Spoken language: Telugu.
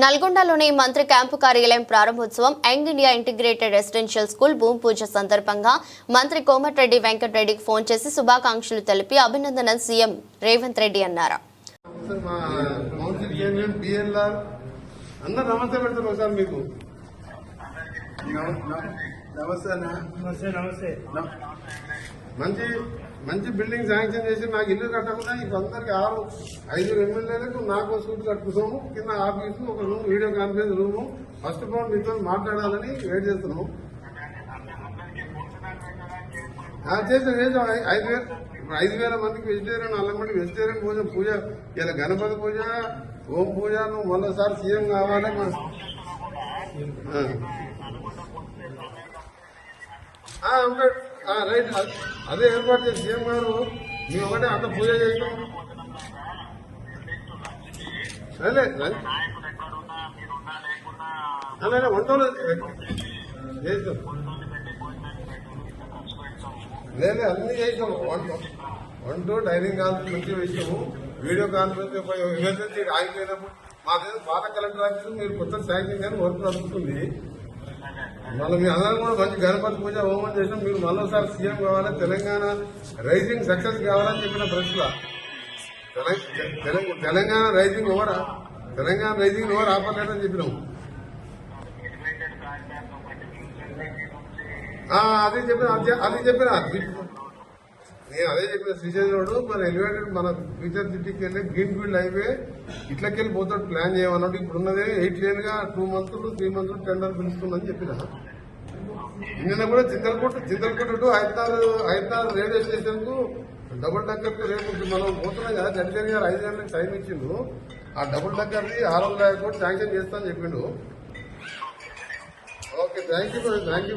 నల్గొండలోని మంత్రి క్యాంపు కార్యాలయం ప్రారంభోత్సవం young India integrated residential school భూమి పూజ సందర్భంగా మంత్రి కోమటిరెడ్డి వెంకటరెడ్డికి ఫోన్ చేసి శుభాకాంక్షలు తెలిపి అభినందనలు సీఎం రేవంత్ రెడ్డి అన్నారు. నమస్తే నమస్తే నమస్తే నమస్తే. నమ- మంచి మంచి బిల్డింగ్ శాంక్షన్ చేసి నాకు ఇల్లు కట్టకుండా ఇప్పుడు ఆరు ఐదు ఎమ్మెల్యేలకు నాకు సూట్ కట్టుకున్నాము కింద ఆఫీసు ఒక room video conference room. First of all మీతో మాట్లాడాలని వెయిట్ చేస్తున్నాము. చేసాం చేసాం ఐదు వేలు ఐదు వేల మందికి వెజిటేరియన్ అల్లం మంది వెజిటేరియన్ పూజ పూజ ఇలా గణపతి పూజ ఓం పూజ నువ్వు మొన్నసారి సీఎం కావాలి మా- ఉంటాడు. రైట్. అదే ఏర్పాటు చేసి సీఎం గారు మేము ఒకటే అంత పూజ చేసినాం అదే అలాగే వంటలు చేస్తాం. లేదు అన్ని చేసాము వంట వంట డైనింగ్ హాల్ నుంచి వేసాము వీడియో కాన్ఫరెన్స్ ఎమర్జెన్సీ ఆగిపోయినప్పుడు దగ్గర పాత కలెక్టర్ ఆఫీస్ మీరు కొత్త శాంక్షన్ కానీ వర్క్ నడుస్తుంది మళ్ళీ మీ అందరం కూడా మంచి గణపతి పూజ హోమం చేసినాం మీరు మళ్ళీసారి సీఎం కావాలి? తెలంగాణ రైజింగ్ సక్సెస్ కావాలని చెప్పిన ప్రశ్న. తెలంగాణ రైజింగ్ ఓవరా తెలంగాణ రైజింగ్ ఓవర్ ఆపలేదని చెప్పినాము అది చెప్పిన అది చెప్పిన. నేను అదే చెప్పిన శ్రీశైలం రోడ్ మన ఎలివేటెడ్ మన ఫ్యూచర్ సిటీకి వెళ్ళి గ్రీన్ ఫీల్డ్ హైవే ఇట్లకెళ్ళి పోతాడు ప్లాన్ చేయమన్నట్టు ఇప్పుడు ఉన్నదే eight లేన్గా two months three months tender పిలుస్తుందని చెప్పిన. నిన్న కూడా చింతలకోట చింతలకోట టు హైదరాబాద్ హైదరాబాద్ రైల్వే స్టేషన్కు డబుల్ డక్కర్కు రేపు మనం పోతున్నాం కదా జడ్జి గారు ఐదు గంటలకు టైం ఇచ్చిండు. ఆ డబుల్ డక్కర్ని ఆరు వందల యాభై కోట్లు శాంక్షన్ చేస్తా అని చెప్పిండు. Okay thank you thank you